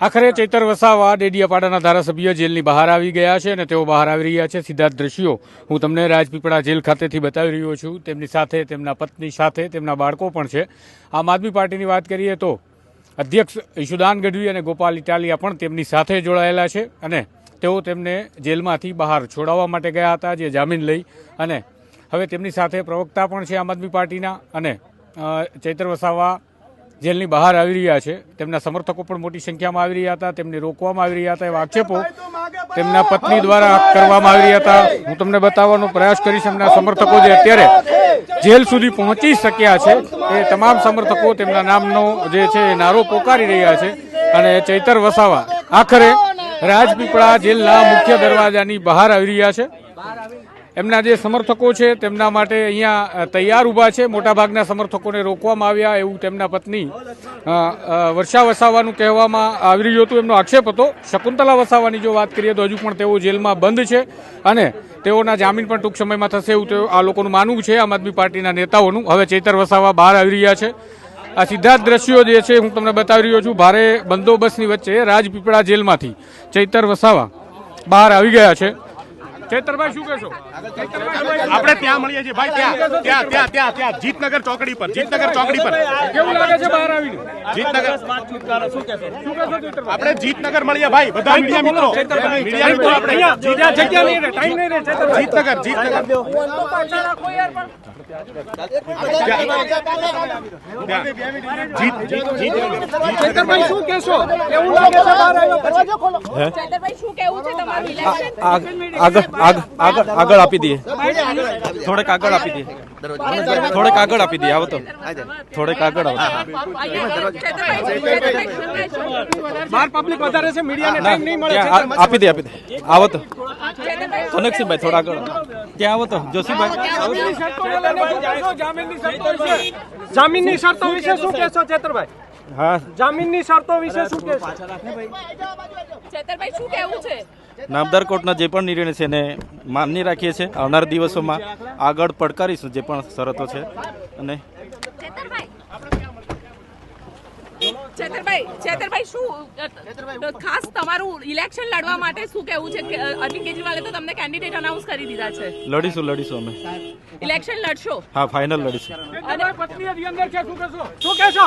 આખરે ચૈતર વસાવા ડેડિયાપાડાના ધારાસભ્ય જેલની બહાર આવી ગયા છે અને તેઓ બહાર આવી રહ્યા છે. સીધા દ્રશ્યો હું તમને રાજપીપળા જેલ ખાતેથી બતાવી રહ્યો છું. તેમની સાથે, તેમના પત્ની સાથે, તેમના બાળકો પણ છે. આમ આદમી પાર્ટીની વાત કરીએ તો અધ્યક્ષ ઈશુદાન ગઢવી અને ગોપાલ ઇટાલિયા પણ તેમની સાથે જોડાયેલા છે અને તેઓ તેમને જેલમાંથી બહાર છોડાવવા માટે ગયા હતા, જે જામીન લઈ અને હવે તેમની સાથે પ્રવક્તા પણ છે આમ આદમી પાર્ટીના અને ચૈતર વસાવા જેલની બહાર આવી રહ્યા છે. તેમના સમર્થકો પણ મોટી સંખ્યામાં આવી રહ્યા હતા. તેમને રોકવામાં આવી રહ્યા હતા એવા આક્ષેપો તેમના પત્ની દ્વારા કરવામાં આવી રહ્યા હતા. હું તમને બતાવવાનો પ્રયાસ કરીશ એમના સમર્થકો જે અત્યારે જેલ સુધી પહોંચી શક્યા છે, એ તમામ સમર્થકો તેમના નામનો જે છે, એ નારો પોકારી રહ્યા છે. અને ચૈતર વસાવા, આખરે રાજપીપળા જેલના મુખ્ય દરવાજાની બહાર આવી રહ્યા છે. એમના જે સમર્થકો છે, તેમના માટે અહીંયા તૈયાર ઊભા છે. મોટાભાગના સમર્થકોને રોકવામાં આવ્યા એવું તેમના પત્ની વર્ષા વસાવાનું કહેવામાં આવી રહ્યું હતું. એમનો આક્ષેપ હતો. શકુંતલા વસાવાની જો વાત કરીએ તો હજુ પણ તેઓ જેલમાં બંધ છે અને તેઓના જામીન પણ ટૂંક સમયમાં થશે એવું તેઓ, આ લોકોનું માનવું છે. આમ આદમી પાર્ટીના નેતાઓનું. હવે ચૈતર વસાવા બહાર આવી રહ્યા છે. આ સીધા જ દ્રશ્યો જે છે, હું તમને બતાવી રહ્યો છું, ભારે બંદોબસ્તની વચ્ચે રાજપીપળા જેલમાંથી ચૈતર વસાવા બહાર આવી ગયા છે. ચૈતરભાઈ શું કહેશો? આપણે ત્યાં મળીએ છીએ ભાઈ ત્યાં ત્યાં ત્યાં ત્યાં ત્યાં જીતનગર ચોકડી પર જીતનગર ચોકડી પર. કેવું લાગે છે બહાર આવીને? જીતનગર આપણે જીતનગર મળીએ ભાઈ બધા મીડિયા મિત્રો. મીડિયા મિત્રો આપણે જગ્યા નહીં રહે ટાઈમ નહીં રહે જીતનગર જીતનગર. જીત જીત જીત ચૈતરભાઈ શું કહેશો? એવું લાગે છે બહાર આવ્યો પછી? ચેતરભાઈ આગળ આગળ આગળ આગળ આપી. દઈએ. થોડેક આગળ આપી દઈએ. થોડેક આગળ આપી દઈએ. આવો તો. થોડેક આગળ આવો. બહાર પબ્લિક વધારે છે મીડિયાને ટાઈમ નહીં મળે. આપી દે આપી દે. આવો તો. કનકસિંહભાઈ થોડા આગળ. ત્યાં આવો તો. જોશીભાઈ. જામીનની શરતો વિશે શું કહેશો ચેતરભાઈ? હા. જામીનની શરતો વિશે શું કહેશો ચેતરભાઈ શું કેવું છે? નામદાર કોર્ટના જે પણ નિર્ણય છે એને માન્ય રાખીએ છીએ. આવનાર દિવસોમાં આગળ પડકારીશું જે પણ શરતો છે. અને ચેતરભાઈ. ચેતરભાઈ શું ખાસ તમારું ઇલેક્શન લડવા માટે શું કહેવું છે? કે, અરવિંદ કેજરીવાલે તો તમને કેન્ડિડેટ અનાઉન્સ કરી દીધા છે. લડીશું લડીશું અમે. ઇલેક્શન લડશો? હા ફાઇનલ લડીશું. અને પત્ની અંદર છે શું કહેશો? શું કહેશો?